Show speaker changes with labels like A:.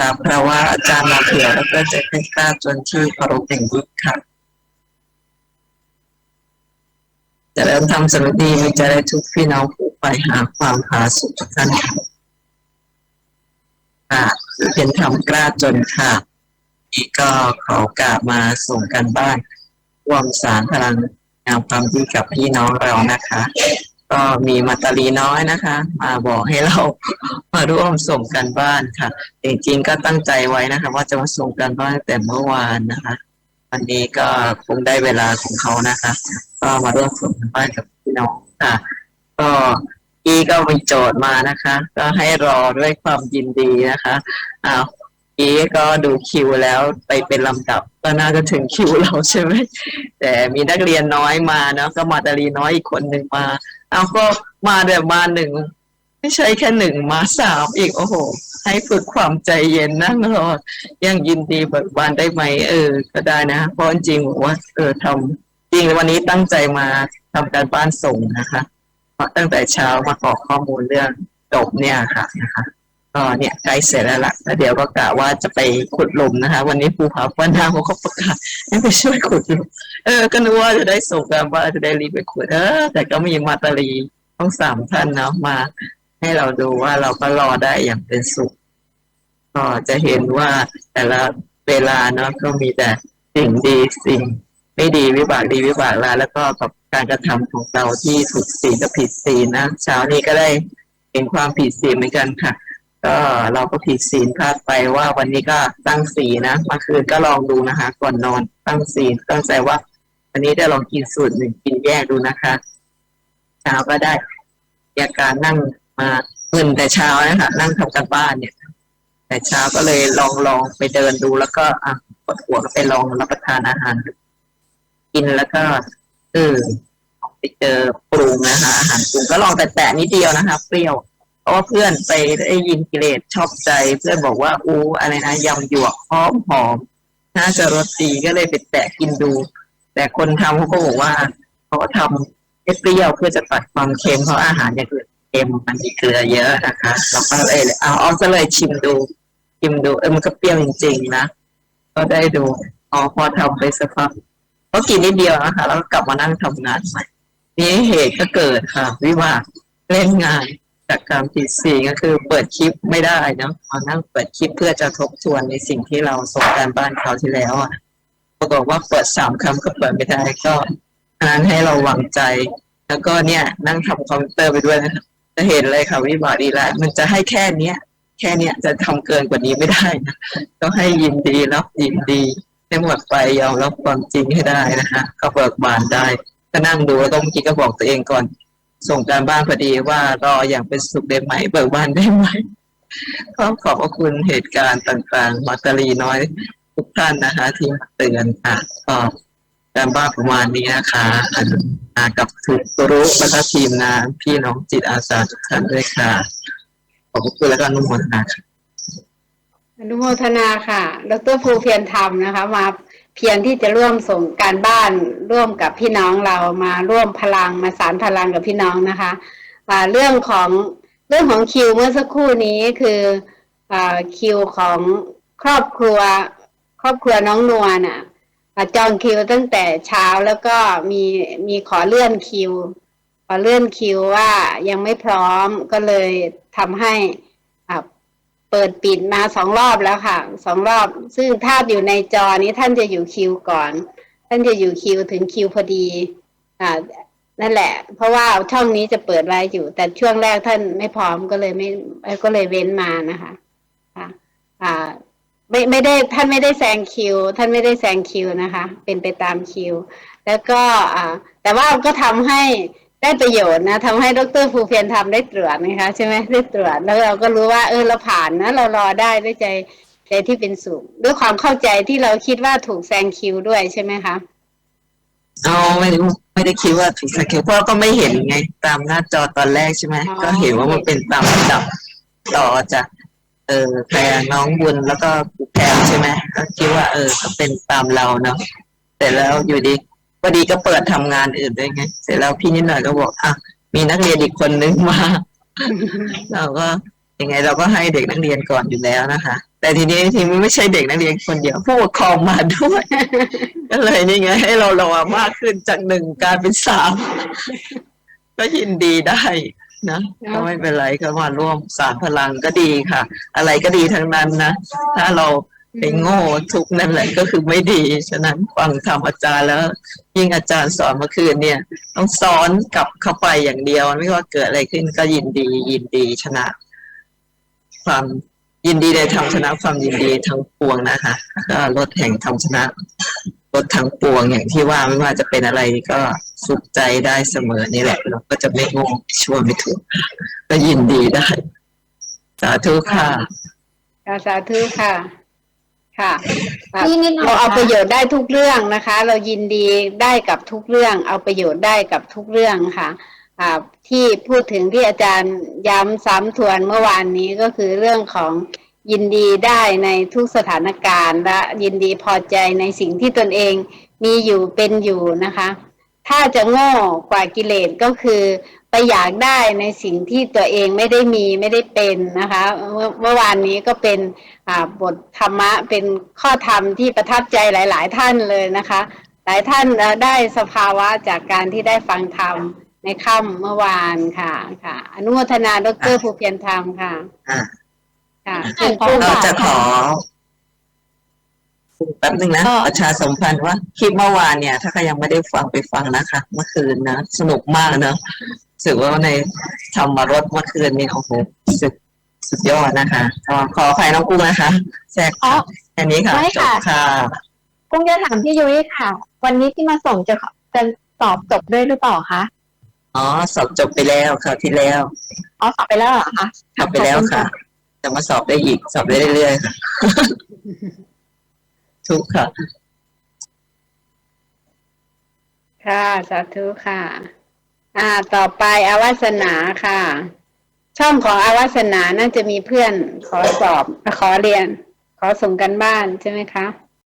A: กราบพระว่าอาจารย์มาเผื่อแล้วก็จะให้กล้าจนที่เคารพอย่างยิ่งค่ะจะเริ่มทำสำเร็จดีมีจะได้ทุกพี่น้องผู้ไปหาความผาสุขท่านค่ะเป็นธรรมกล้าจนค่ะนี่ก็ขอโอกาสมาส่งกันบ้านร่วมสารพลังงานความดีกับพี่น้องเรานะคะ ก็มีมาตาลีน้อยนะคะ มาบอกให้เรามาร่วมส่งกันบ้านค่ะจริงๆก็ตั้งใจไว้นะคะ ว่าจะมาส่งกันบ้านแต่เมื่อวานนะคะ วันนี้ก็คงได้เวลาของเขานะคะ ก็มาร่วมส่งกันบ้านกับพี่น้องค่ะ ก็อีก็มีโจทย์มานะคะ ก็ให้รอด้วยความยินดีนะคะอ้าวอีก็ดูคิวแล้วไปเป็นลำดับก็น่าจะถึงคิวเราใช่ไหมแต่มีนักเรียนน้อยมาเนาะก็มาตาลีน้อยอีกคนหนึ่งมา เอาก็มาแบบมาหนึ่งไม่ใช่แค่หนึ่งมาสามอีกโอ้โห ให้ฝึกความใจเย็นนั่งรอยังยินดีเบิกบานได้ไหมเออ ก็ได้นะเพราะจริงบอกว่า เออทำจริงวันนี้ตั้งใจมาทำการบ้านส่งนะคะตั้งแต่เช้ามาขอกข้อมูลเรื่องจบเนี่ยค่ะนะคะ ก็เนี่ยใกล้เสร็จแล้วล่ะแล้วเดี๋ยวก็กะว่าจะไปขุดหลุมนะคะ วันนี้ภูผาวันนาเขาก็ประกาศให้ไปช่วยขุดหลุมเออ ก็นึกว่าจะได้ส่งกันว่าจะได้รีบไปขุดเออแต่ก็มีมาตาลีต้องสามท่านเนาะมา ให้เราดูว่าเราก็รอได้อย่างเป็นสุข ก็จะเห็นว่าแต่ละเวลาเนาะก็มีแต่สิ่งดีสิ่ง ไม่ดีวิบากดีวิบากร้าแล้วก็กับการกระทำของเราที่ถูกศีลกับผิดศีลนะเช้านี้ก็ได้เห็นความผิดศีลเหมือนกันค่ะ ก็เราก็ผิดศีลพลาดไปว่าวันนี้ก็ตั้งศีลนะเมื่อคืนก็ลองดูนะคะ ก่อนนอนตั้งศีลตั้งใจว่า วันนี้ได้ลองกินสูตรหนึ่งกินแยกดูนะคะเช้าก็ได้มีอาการนั่งมามึนแต่เช้านะคะนั่งทำกันบ้านเนี่ย แต่เช้าก็เลยลองลองไปเดินดูแล้วก็อะปวดหัวก็ไปลองรับประทานอาหาร กินแล้วก็เออไปเจอปรุงนะคะอาหารปรุงก็ลองแต่แตะนิดเดียวนะคะ เปรี้ยว ราะว่าเพื่อนไปได้ยินกิเลสชอบใจ เพื่อนบอกว่าอู้อะไรนะยำหยวกหอมหอมน่าจะรสดีก็เลยไปแตะกินดู แต่คนทำเขาก็บอกว่าเขาทำให้เปรี้ยวเพื่อจะตัดความเค็มเพราะอาหารอย่างอื่นเค็มมันมีเกลือเยอะนะคะเราก็เลยเอาเอาก็เลยชิมดูชิมดูเออมันก็เปรี้ยวจริงๆนะก็ได้ดูอ๋อพอทำไปสักพักก็กินนิดเดียวนะคะแล้วก็กลับมานั่งทำงานใหม่นี่เหตุก็เกิดค่ะ วิวาเล่นงาน จากการผิดสีก็คือเปิดคลิปไม่ได้เนาะมานั่งเปิดคลิปเพื่อจะทบทวนในสิ่งที่เราส่งการบ้านเขาวที่แล้วอะปรากฏว่าเปิดสามคำก็เปิดไม่ได้ก็อันนั้นให้เราหวางใจ แล้วก็เนี่ยนั่งทำคอมพิวเตอร์ไปด้วยนะจะเห็นเลยค่ะวิบากดีแล้ว มันจะให้แค่เนี้ยแค่เนี้ยจะทำเกินกว่านี้ไม่ได้นะก็ให้ยินดีรับยินดีให้หมดไปยอมรับความจริงให้ได้นะคะก็เบิกบานได้ก็นั่งดูแล้วก็เมื่อกี้ก็บอกตัวเองก่อน ส่งการบ้านพอดีว่ารออย่างเป็นสุขได้ไหม เบิกบานได้ไหมก็ขอบพระคุณเหตุการณ์ต่างๆมาตาลีน้อยทุกท่านนะคะ ที่เตือนค่ะก็การบ้านประมาณนี้นะคะอากับทุกรู้แล้วก็ทีมงานพี่น้องจิตอาสาทุกท่านด้วยค่ะ ขอบคุณแล้วก็อนุโมทนาค่ะ
B: อนุโมทนาค่ะ ดรภูเพียรธรรมนะคะ มา พียรที่จะร่วมส่งการบ้านร่วมกับพี่น้องเรามาร่วมพลังมาสารพลังกับพี่น้องนะคะเรื่องของเรื่องของคิวเมื่อสักครู่นี้คืออคิวของครอบครัว ครอบครัวน้องนวลน่ะจองคิวตั้งแต่เช้าแล้วก็มีมีขอเลื่อนคิว ขอเลื่อนคิวว่ายังไม่พร้อมก็เลยทำให้ เปิดปิดมาสองรอบแล้วค่ะสองรอบ ซึ่งถ้าอยู่ในจอนี้ท่านจะอยู่คิวก่อน ท่านจะอยู่คิวถึงคิวพอดีอ่านั่นแหละ เพราะว่าช่องนี้จะเปิดไว้อยู่ แต่ช่วงแรกท่านไม่พร้อมก็เลยไม่ก็เลยเว้นมานะคะค่ะอ่าไม่ไม่ได้ท่านไม่ได้แซงคิว ท่านไม่ได้แซงคิวนะคะ เป็นไปตามคิว แล้วก็อ่าแต่ว่าก็ทำให้ ได้ประโยชน์นะทำให้ดรภูเพียรทำได้ตรวจนะคะใช่ไหมได้ตรวจแล้วเราก็รู้ว่า เออเราผ่านนะเรารอได้ด้วยใจใจที่เป็นสุขด้วยความเข้าใจที่เราคิดว่าถูกแซงคิวด้วยใช่ไหมคะ
A: เอาไม่ได้ไม่ได้คิดว่าถูกสังเกตเพราะก็ไม่เห็นไงตามหน้าจอตอนแรกใช่ไหม
B: อ๋อ
A: ก็เห็นว่ามันเป็นตามลำดับต่อจากเออแพรน้องบุญแล้วก็ครูแพรใช่ไหมก็คิดว่า เออ ก็เป็นตามเราเนาะแต่แล้วอยู่ดี พอดีก็เปิดทำงานอื่นด้วยไง เสร็จแล้วพี่นิดหน่อยก็บอกอะมีนักเรียนอีกคนนึงมา เราก็ยังไงเราก็ให้เด็กนักเรียนก่อนอยู่แล้วนะคะ แต่ทีนี้ทีนี้ไม่ใช่เด็กนักเรียนคนเดียวผู้ปกครองมาด้วยก็เลยนี่ไง ให้เราระวังมากขึ้นจากหนึ่งกลายเป็นสามก็ยินดีได้นะก็ไม่เป็นไรก็มาร่วมสารพลังก็ดีค่ะ อะไรก็ดีทั้งนั้นนะ ถ้าเรา ไปโง่ทุกนั่นแหละก็คือไม่ดี ฉะนั้นฟังธรรมอาจารย์แล้ว ยิ่งอาจารย์สอนเมื่อคืนเนี่ย ต้องสอนกลับเข้าไปอย่างเดียว ไม่ว่าเกิดอะไรขึ้นก็ยินดี ยินดีชนะ ความยินดีในธรรมชนะความยินดีทั้งปวงนะคะก็ลดแห่งธรรมชนะลดทั้งปวงอย่างที่ว่าไม่ว่าจะเป็นอะไรก็สุขใจได้เสมอนี่แหละ เราก็จะไม่โง่ชั่วไม่ถูกก็ยินดีได้ สาธุ
B: ค่ะสาธุค่ะ ค่ะครับ
C: นี่นิดหน่อย
B: เราเอา
C: ค่ะ
B: ประโยชน์ได้ทุกเรื่องนะคะ เรายินดีได้กับทุกเรื่อง เอาประโยชน์ได้กับทุกเรื่องค่ะอ่าที่พูดถึงที่อาจารย์ย้ำซ้ำทวนเมื่อวานนี้ก็คือเรื่องของยินดีได้ในทุกสถานการณ์และยินดีพอใจในสิ่งที่ตนเองมีอยู่เป็นอยู่นะคะ ถ้าจะโง่กว่ากิเลสก็คือ ไปอยากได้ในสิ่งที่ตัวเองไม่ได้มีไม่ได้เป็นนะคะ เมื่อเมื่อวานนี้ก็เป็นอ่าบทธรรมะเป็นข้อธรรมที่ประทับใจหลาย ๆ ท่านเลยนะคะ หลายท่านเอ่อได้สภาวะจากการที่ได้ฟังธรรมในค่ำเมื่อวานค่ะค่ะ อนุโมทนาดรภูเพียรธรรมค่ะ
A: อ่า
B: ค่ะ
C: ค่ะ
B: คุณผู้
A: เรา
B: ค่ะ
A: จะขอแป๊บหนึ่งนะ
C: ก็
A: ประชาสัมพันธ์ว่าคลิปเมื่อวานเนี่ย ถ้าใครยังไม่ได้ฟังไปฟังนะคะ เมื่อคืนนะ สนุกมากเนอะ รู้สึกว่าในธรรมรสเมื่อคืนนี่โอ้โหสุดสุดยอดนะคะก็ขออภัยน้องกุ้งนะคะแทรก
C: อ๋อ
A: แค่นี้ค่ะ
C: ไม่
A: จ
C: ค่ะ
A: บค่ะ
C: กุ้งจะถามพี่ยุ้ยค่ะ วันนี้ที่มาส่งจะขอจะสอบจบด้วยหรือเปล่าคะ
A: อ๋อสอบจบไปแล้วคราวที่แล้ว
C: อ๋อสอบไปแล้วเหรอคะ
A: สอบไปแล้วค่ะจะมาสอบได้อีกสอบได้เรื่อยๆค่ะทุกค่ะ
B: ค่ะสาธุค่ะ อ่า ต่อไปอาวาสนาค่ะ ช่องของอาวาสนาน่าจะมีเพื่อนขอสอบ ขอเรียน ขอส่งกันบ้านใช่ไหมคะ